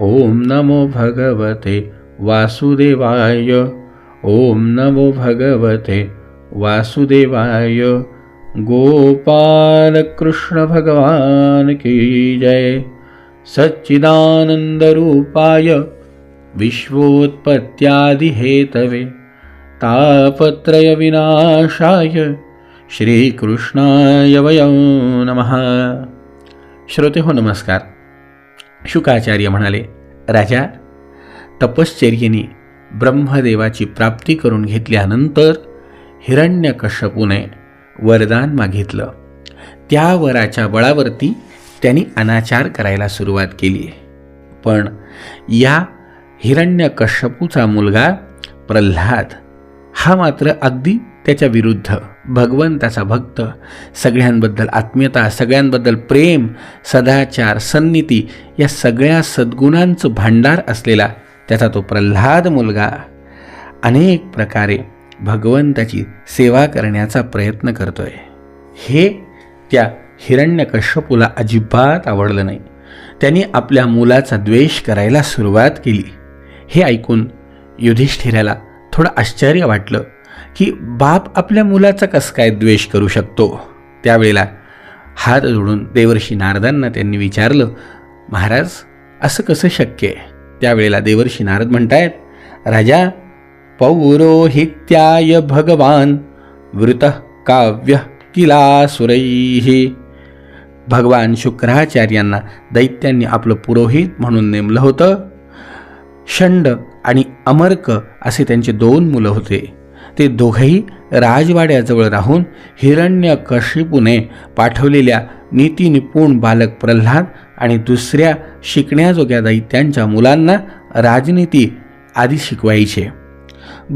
ओम नमो भगवते वासुदेवाय। ओम नमो भगवते वासुदेवाय। गोपाल कृष्ण भगवान की जय। सच्चिदानन्दरूपाय विश्वोत्पत्त्यादिहेतवे। तापत्रयविनाशाय श्रीकृष्णाय वयं नमः। श्रोते हो नमस्कार। शुकाचार्य म्हणाले राजा तपश्चर्येने ब्रह्मदेवाची प्राप्ती करून घेतल्यानंतर हिरण्यकश्यपूने वरदान मागितलं. त्या वराच्या बळावरती त्यांनी अनाचार करायला सुरुवात केली. पण या हिरण्यकश्यपूचा मुलगा प्रल्हाद हा मात्र अगदी त्याच्या विरुद्ध भगवंताचा भक्त सगळ्यांबद्दल आत्मीयता सगळ्यांबद्दल प्रेम सदाचार सन्निती या सगळ्या सद्गुणांचं भांडार असलेला त्याचा तो प्रल्हाद मुलगा. अनेक प्रकारे भगवंताची सेवा करण्याचा प्रयत्न करतोय. हे त्या हिरण्यकश्यपूला अजिबात आवडलं नाही. त्यांनी आपल्या मुलाचा द्वेष करायला सुरुवात केली. हे ऐकून युधिष्ठिराला थोडं आश्चर्य वाटलं. की बाप आपल्या मुलाचा कसं काय द्वेष करू शकतो? त्यावेळेला हात जोडून देवर्षी नारदांना त्यांनी विचारलं महाराज असं कसं शक्य आहे? त्यावेळेला देवर्षी नारद म्हणतायत राजा पौरोहित्याय भगवान वृत काव्य किला सुरैही भगवान शुक्राचार्यांना दैत्यांनी आपलं पुरोहित म्हणून नेमलं होतं षंड आणि अमर्क असे त्यांचे दोन मुलं होते. ते दोघंही राजवाड्याजवळ राहून हिरण्यकशिपूने पाठवलेल्या नीतिनिपुण बालक प्रल्हाद आणि दुसऱ्या शिकण्याजोग्या दैत्यांच्या मुलांना राजनीती आधी शिकवायचे.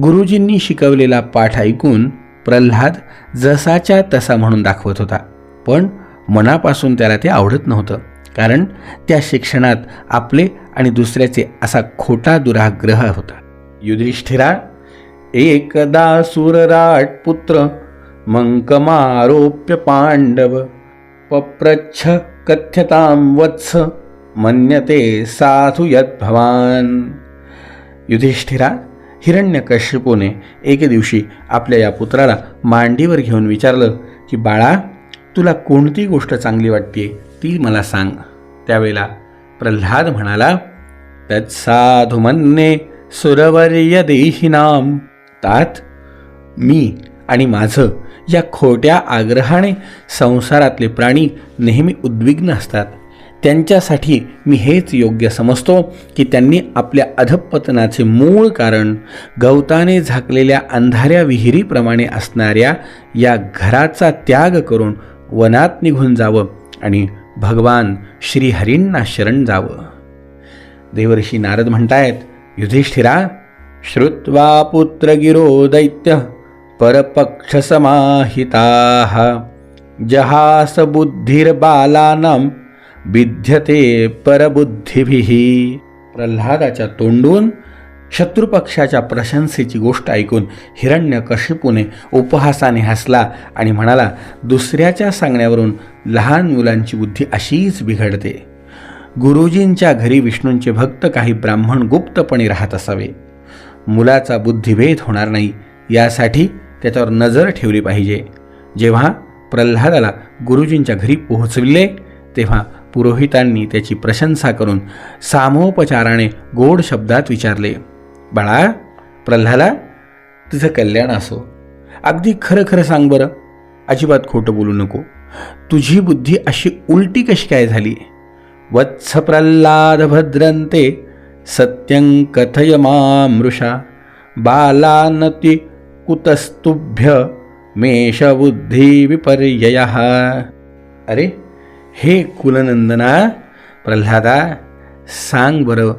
गुरुजींनी शिकवलेला पाठ ऐकून प्रल्हाद जसाच्या तसा म्हणून दाखवत होता. पण मनापासून त्याला ते आवडत नव्हतं. कारण त्या शिक्षणात आपले आणि दुसऱ्याचे असा खोटा दुराग्रह होता. युधिष्ठिरा एकदा सुरराट पुत्र मंकमारोप्य पांडव पप्रच्छ कथ्यतां वत्स मन्यते साधु यद्भवान। युधिष्ठिरा हिरण्यकश्यपूने एके दिवशी आपल्या या पुत्राला मांडीवर घेऊन विचारलं की बाळा तुला कोणती गोष्ट चांगली वाटते ती मला सांग. त्यावेळेला प्रल्हाद म्हणाला तत्साधु मन्ये सुरवर्य देहिनाम तात मी आणि माझं या खोट्या आग्रहाने संसारातले प्राणी नेहमी उद्विग्न असतात. त्यांच्यासाठी मी हेच योग्य समजतो की त्यांनी आपल्या अधपतनाचे मूळ कारण गवताने झाकलेल्या अंधाऱ्या विहिरीप्रमाणे असणाऱ्या या घराचा त्याग करून वनात निघून जावं आणि भगवान श्रीहरींना शरण जावं. देवर्षी नारद म्हणतायत युधिष्ठिरा श्रुत्वा पुत्रगिरो दैत्य परपक्षसमाहिताः। जहास बुद्धिर्बालानां विद्यते परबुद्धिभिः। प्रल्हादाच्या तोंडून शत्रुपक्षाच्या प्रशंसेची गोष्ट ऐकून हिरण्यकशिपूने उपहासाने हसला आणि म्हणाला दुसऱ्याच्या सांगण्यावरून लहान मुलांची बुद्धी अशीच बिघडते. गुरुजींच्या घरी विष्णूंचे भक्त काही ब्राह्मण गुप्तपणे राहत असावे. मुलाचा बुद्धिभेद होणार नाही. यासाठी त्याच्यावर नजर ठेवली पाहिजे. जेव्हा प्रल्हादाला गुरुजींच्या घरी पोहोचविले तेव्हा पुरोहितांनी त्याची प्रशंसा करून सामोपचाराने गोड शब्दात विचारले बाळा प्रल्हादा तुझं कल्याण असो. अगदी खरं खरं सांग बरं. अजिबात खोटं बोलू नको. तुझी बुद्धी अशी उलटी कशी काय झाली? वत्स प्रल्हाद भद्रंते सत्यं कथय मामृषा। बालानती कुतस्तुभ्य मेषबुद्धी विपर्यय। अरे हे कुलनंदना प्रल्हादा सांग बरं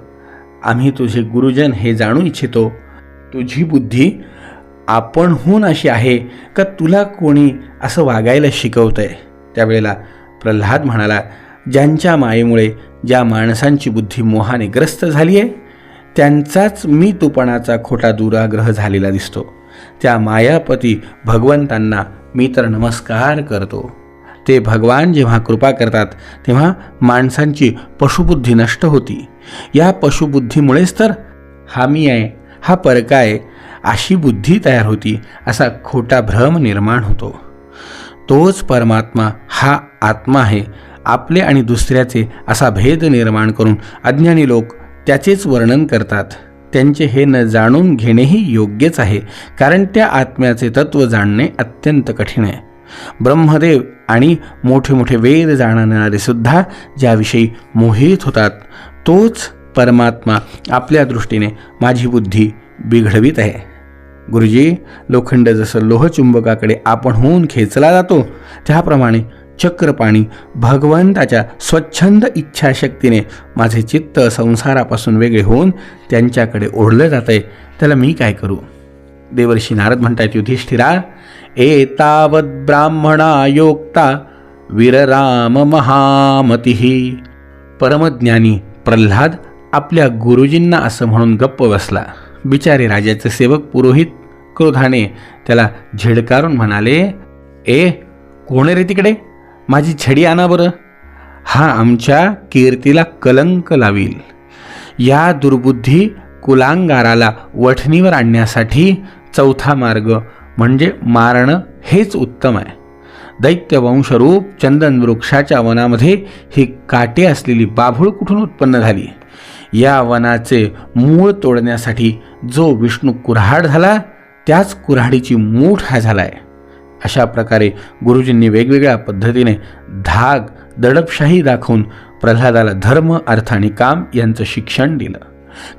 आम्ही तुझे गुरुजन हे जाणू इच्छितो. तुझी बुद्धी आपणहून अशी आहे का तुला कोणी असं वागायला शिकवतंय? त्यावेळेला प्रल्हाद म्हणाला ज्यांच्या मायेमुळे ज्या माणसांची बुद्धी मोहाने ग्रस्त झाली आहे त्यांचाच मी तुपणाचा खोटा दुराग्रह झालेला दिसतो. त्या मायापती भगवंतांना मी तर नमस्कार करतो. ते भगवान जेव्हा कृपा करतात तेव्हा माणसांची पशुबुद्धी नष्ट होती. या पशुबुद्धीमुळेच तर हा मी आहे हा परकाय आहे अशी बुद्धी तयार होती असा खोटा भ्रम निर्माण होतो. तोच परमात्मा हा आत्मा आहे आपले आणि दुसऱ्याचे असा भेद निर्माण करून अज्ञानी लोक त्याचेच वर्णन करतात. त्यांचे हे न जाणून घेणेही योग्यच आहे कारण त्या आत्म्याचे तत्व जाणणे अत्यंत कठीण आहे. ब्रह्मदेव आणि मोठे मोठे वेद जाणणारे सुद्धा ज्याविषयी मोहित होतात तोच परमात्मा आपल्या दृष्टीने माझी बुद्धी बिघडवीत आहे. गुरुजी लोखंड जसं लोहचुंबकाकडे आपण होऊन खेचला जातो त्याप्रमाणे चक्रपाणी भगवंताच्या स्वच्छंद इच्छाशक्तीने माझे चित्त संसारापासून वेगळे होऊन त्यांच्याकडे ओढलं जात आहे त्याला मी काय करू? देवर्षी नारद म्हणतात युधिष्ठिरा एतावत ब्राह्मणा योक्ता वीरराम महामती. परमज्ञानी प्रल्हाद आपल्या गुरुजींना असं म्हणून गप्प बसला. बिचारे राजाचे सेवक पुरोहित क्रोधाने त्याला झिडकारून म्हणाले ए कोण रे तिकडे? माझी छडी आणा बरं. हा आमच्या कीर्तीला कलंक लावील. या दुर्बुद्धी कुलांगाराला वठणीवर आणण्यासाठी चौथा मार्ग म्हणजे मारणं हेच उत्तम आहे. दैत्यवंशरूप चंदन वृक्षाच्या वनामध्ये ही काटे असलेली बाभूळ कुठून उत्पन्न झाली? या वनाचे मूळ तोडण्यासाठी जो विष्णू कुऱ्हाड झाला त्याच कुऱ्हाडीची मूठ हा झाला आहे अशा प्रकारे गुरुजींनी वेगवेगळ्या पद्धतीने धाग दडपशाही दाखवून प्रल्हादाला धर्म अर्थ आणि काम यांचं शिक्षण दिलं.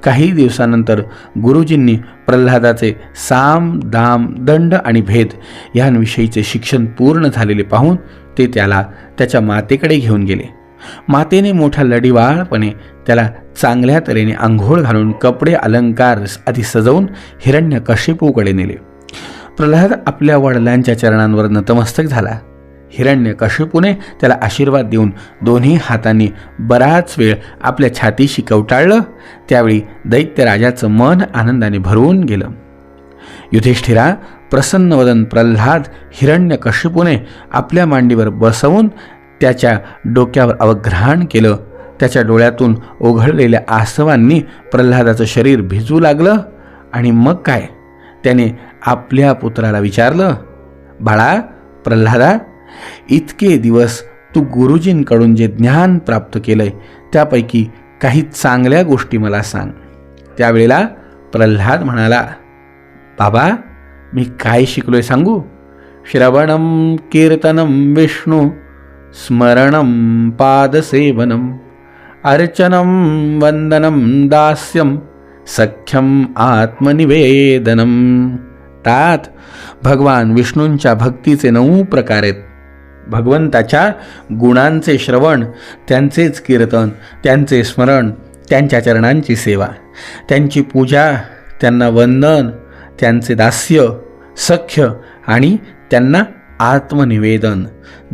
काही दिवसानंतर गुरुजींनी प्रल्हादाचे साम दाम दंड आणि भेद यांविषयीचे शिक्षण पूर्ण झालेले पाहून ते त्याला त्याच्या मातेकडे घेऊन गेले. मातेने मोठ्या लढीवाळपणे त्याला चांगल्या तऱ्हेने आंघोळ घालून कपडे अलंकार आधी सजवून हिरण्य नेले. प्रल्हाद आपल्या वडिलांच्या चरणांवर नतमस्तक झाला. हिरण्य कशिपूने त्याला आशीर्वाद देऊन दोन्ही हातांनी बराच वेळ आपल्या छातीशी कवटाळलं. त्यावेळी दैत्यराजाचं मन आनंदाने भरून गेलं. युधिष्ठिरा प्रसन्नवदन प्रल्हाद हिरण्य कशिपूने आपल्या मांडीवर बसवून त्याच्या डोक्यावर अवग्रहण केलं. त्याच्या डोळ्यातून ओघळलेल्या आसवांनी प्रल्हादाचं शरीर भिजू लागलं. आणि मग काय? त्याने आपल्या पुत्राला विचारलं बाळा प्रल्हादा इतके दिवस तू गुरुजींकडून जे ज्ञान प्राप्त केलंय त्यापैकी काही चांगल्या गोष्टी मला सांग. त्यावेळेला प्रल्हाद म्हणाला बाबा मी काय शिकलोय सांगू? श्रवणम कीर्तनम विष्णू स्मरणं पादसेवनम अर्चनं वंदनम दास्यं सख्यम आत्मनिवेदनम तात भगवान विष्णूंच्या भक्तीचे नऊ प्रकार आहेत. भगवंताच्या गुणांचे श्रवण त्यांचेच कीर्तन त्यांचे स्मरण त्यांच्या चरणांची सेवा त्यांची पूजा त्यांना वंदन त्यांचे दास्य सख्य आणि त्यांना आत्मनिवेदन.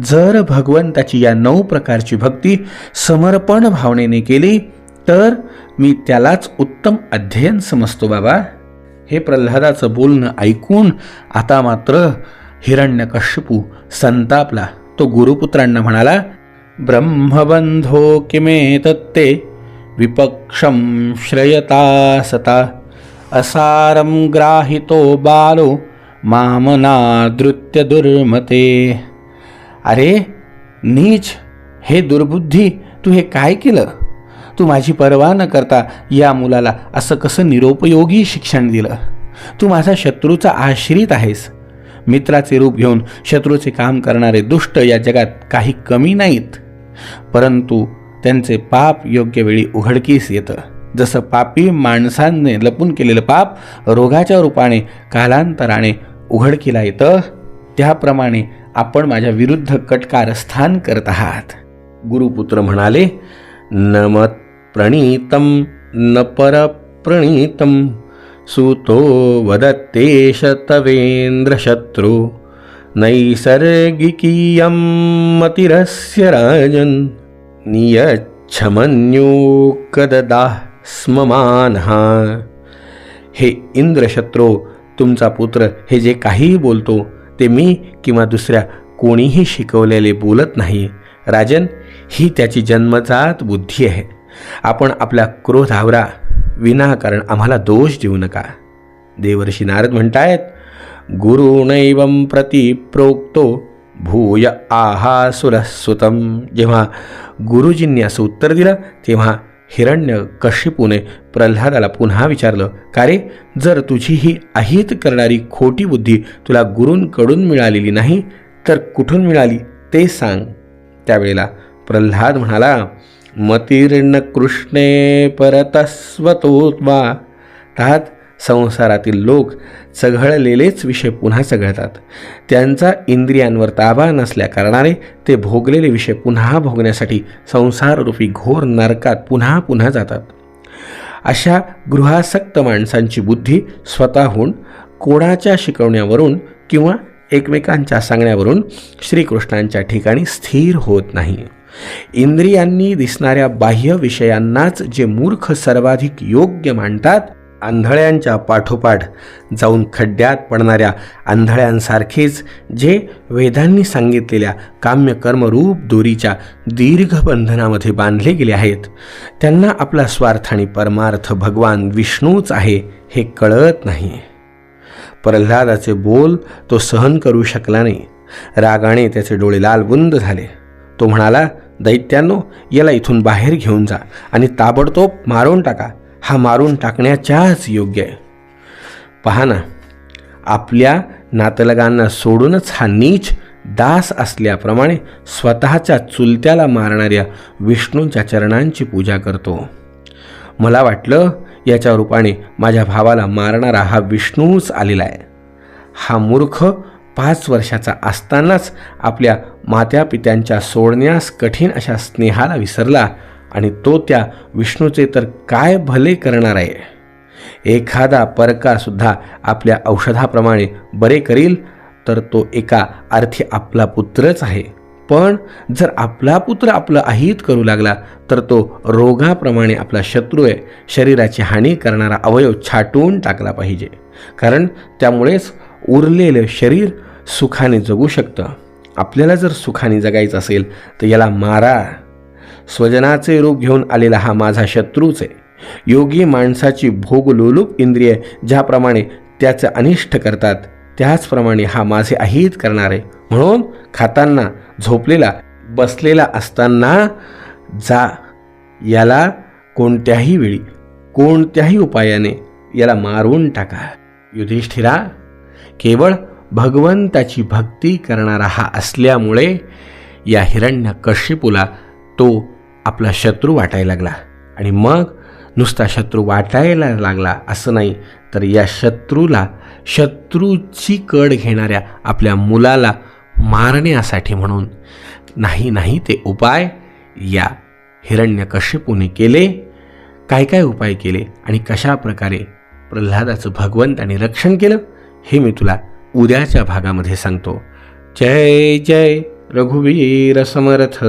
जर भगवंताची या नऊ प्रकारची भक्ती समर्पण भावनेने केली तर मी त्यालाच उत्तम अध्ययन समजतो बाबा. हे प्रल्हादाचं बोलणं ऐकून आता मात्र हिरण्यकश्यपू संतापला. तो गुरुपुत्रांना म्हणाला ब्रह्मबंधो किमे तत्ते विपक्षम श्रयता सता असारम ग्राहितो बालो मामनादृत्य दुर्मते. अरे नीच हे दुर्बुद्धी तू हे काय केलं? तू माझी पर्वा न करता या मुलाला असं कसं निरोपयोगी शिक्षण दिलं? तू माझा शत्रूचा आश्रित आहेस. मित्राचे रूप घेऊन शत्रूचे काम करणारे दुष्ट या जगात काही कमी नाहीत. परंतु त्यांचे पाप योग्य वेळी उघडकीस येतं. जसं पापी माणसांनी लपून केलेलं पाप रोगाच्या रूपाने कालांतराने उघडकीला येतं त्याप्रमाणे आपण माझ्या विरुद्ध कटकारस्थान करत आहात. गुरुपुत्र म्हणाले नमत प्रणीतं न परप्रणीतं सुतो वदत्तेश तवेन्द्रशत्रु नैसर्गिकीयं मतिरस्य राजन् नियच्छमन्यो कददाः स्ममानः हे इंद्रशत्रो तुमचा पुत्र हे जे काहीही बोलतो ते मी किंवा दुसऱ्या कोणीही शिकवलेले बोलत नाही. राजन ही त्याची जन्मजात बुद्धी आहे. आपण आपल्या क्रोधावरा विनाकारण आम्हाला दोष देऊ नका. देवर्षी नारद म्हणतायत गुरुणैवं प्रति प्रोक्तो भूय आहा सुरस्वतम जेव्हा गुरुजींनी असं उत्तर दिलं तेव्हा हिरण्य कश्यपूने प्रल्हादाला पुन्हा विचारलं का रे जर तुझी ही अहित करणारी खोटी बुद्धी तुला गुरूंकडून मिळालेली नाही तर कुठून मिळाली? ते सांग. त्यावेळेला प्रल्हाद म्हणाला मतीर्ण कृष्णे परतस्वतोत्मा तात संसारातील लोक चघळलेलेच विषय पुन्हा चघळतात. त्यांचा इंद्रियांवर ताबा नसल्या कारणाने ते भोगलेले विषय पुन्हा भोगण्यासाठी संसाररूपी घोर नरकात पुन्हा पुन्हा जातात. अशा गृहासक्त माणसांची बुद्धी स्वतःहून कोणाच्या शिकवण्यावरून किंवा एकमेकांच्या सांगण्यावरून श्रीकृष्णांच्या ठिकाणी स्थिर होत नाही. इंद्रियांनी दिसणाऱ्या बाह्य विषयांनाच जे मूर्ख सर्वाधिक योग्य मानतात आंधळ्यांच्या पाठोपाठ जाऊन खड्ड्यात पडणाऱ्या आंधळ्यांसारखेच जे वेदांनी सांगितलेल्या काम्यकर्मरूप दोरीच्या दीर्घ बंधनामध्ये बांधले गेले आहेत त्यांना आपला स्वार्थ आणि परमार्थ भगवान विष्णूच आहे हे कळत नाही. प्रल्हादाचे बोल तो सहन करू शकला नाही. रागाने त्याचे डोळे लालबुंद झाले. तो म्हणाला दैत्यांनो याला इथून बाहेर घेऊन जा आणि ताबडतोब मारून टाका. हा मारून टाकण्याच्याच योग्य आहे. पहा ना आपल्या नातलगांना सोडूनच हा नीच दास असल्याप्रमाणे स्वतःच्या चुलत्याला मारणाऱ्या विष्णूंच्या चरणांची पूजा करतो. मला वाटलं याच्या रूपाने माझ्या भावाला मारणारा हा विष्णूच आलेला आहे. हा मूर्ख पाच वर्षाचा असतानाच आपल्या मात्यापित्यांच्या सोडण्यास कठीण अशा स्नेहाला विसरला आणि तो त्या विष्णूचे तर काय भले करणार आहे? एखादा परकासुद्धा आपल्या औषधाप्रमाणे बरे करील तर तो एका अर्थी आपला पुत्रच आहे. पण जर आपला पुत्र आपलं अहित करू लागला तर तो रोगाप्रमाणे आपला शत्रू आहे. शरीराची हानी करणारा अवयव छाटून टाकला पाहिजे. कारण त्यामुळेच उरलेलं शरीर सुखाने जगू शकतं. आपल्याला जर सुखाने जगायचं असेल तर याला मारा. स्वजनाचे रूप घेऊन आलेला हा माझा शत्रूच आहे. योगी माणसाची भोगलोलूप इंद्रिय ज्याप्रमाणे त्याचं अनिष्ट करतात त्याचप्रमाणे हा माझे अहित करणार. आहे म्हणून खाताना झोपलेला बसलेला असताना जा. याला कोणत्याही वेळी कोणत्याही उपायाने याला मारून टाका. युधिष्ठिरा केवळ भगवंताची भक्ती करणारा हा असल्यामुळे या हिरण्य कश्यपूला तो आपला शत्रू वाटायला लागला. आणि मग नुसता शत्रू वाटायला लागला असं नाही तर या शत्रूला शत्रूची कड घेणाऱ्या आपल्या मुलाला मारण्यासाठी म्हणून नाही नाही ते उपाय या हिरण्यकश्यपूने केले. काय काय उपाय केले आणि कशा प्रकारे प्रल्हादाचं भगवंताने रक्षण केलं हे मी तुला उद्याच्या भागामध्ये सांगतो. जय जय रघुवीर समर्थ.